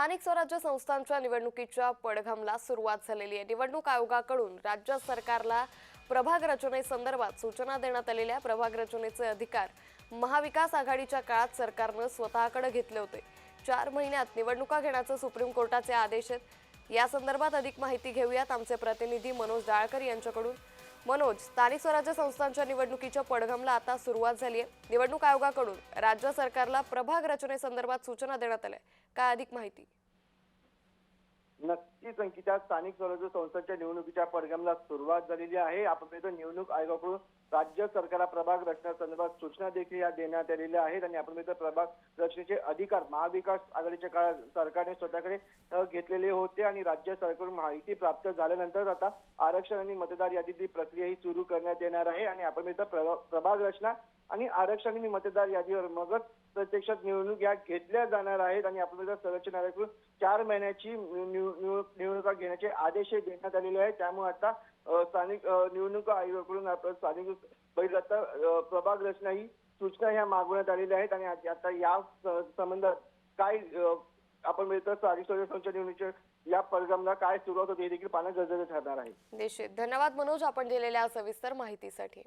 स्थानिक स्वराज्य संस्थांच्या निवडणुकीच्या पडघमला सुरुवात झालेली आहे. निवडणूक आयोगाकडून राज्य सरकारला प्रभाग रचनेसंदर्भात सूचना देण्यात आलेल्या प्रभाग रचनेचे अधिकार महाविकास आघाडीच्या काळात सरकारनं स्वतःकडे घेतले होते. चार महिन्यात निवडणुका घेण्याचे सुप्रीम कोर्टाचे आदेश आहेत. या संदर्भात अधिक माहिती घेऊयात आमचे प्रतिनिधी मनोज डाळकर यांच्याकडून. मनोज स्थानिक स्वराज्य संस्थांच्या निवडणुकीच्या पडघमला आता सुरुवात झाली आहे निवडणूक आयोगाकडून राज्य सरकारला प्रभाग रचनेसंदर्भात सूचना देण्यात आल्या. काय अधिक माहिती? नक्कीच संख्येच्या स्थानिक स्वराज्य संस्थांच्या निवडणुकीच्या पडगमला सुरुवात झालेली आहे. आपण निवडणूक आयोगाकडून राज्य सरकारला प्रभाग रचण्यासंदर्भात सूचना देखील या देण्यात आलेल्या आहेत आणि आपण इथं प्रभाग रचनेचे अधिकार महाविकास आघाडीच्या काळात सरकारने स्वतःकडे घेतलेले होते आणि राज्य सरकारकडून माहिती प्राप्त झाल्यानंतर आता आरक्षण आणि मतदार यादीतली प्रक्रिया ही सुरू करण्यात येणार आहे. आणि आपण इथं प्रभाग रचना आणि आरक्षण आणि मतदार यादीवर मगच प्रत्यक्षात निवडणूक या घेतल्या जाणार आहेत. आणि आपण इथं सर्वोच्च न्यायालयाकडून चार महिन्याची निव- निवडणुका घेण्याचे आदेश देण्यात आलेले आहेत. त्यामुळे आता स्थानिक निवडणूक आयोगाकडून स्थानिक बैल प्रभाग रचना ही सूचना ह्या मागवण्यात आलेल्या आहेत आणि आता या संबंधात काय आपण मिळतं स्थानिक स्वराज्य संस्थांच्या निवडणुकीच्या या परिणामला काय सुरुवात होते हे देखील पाहणं गरजेचं ठरणार आहे. निश्चित. धन्यवाद मनोज आपण दिलेल्या सविस्तर माहितीसाठी.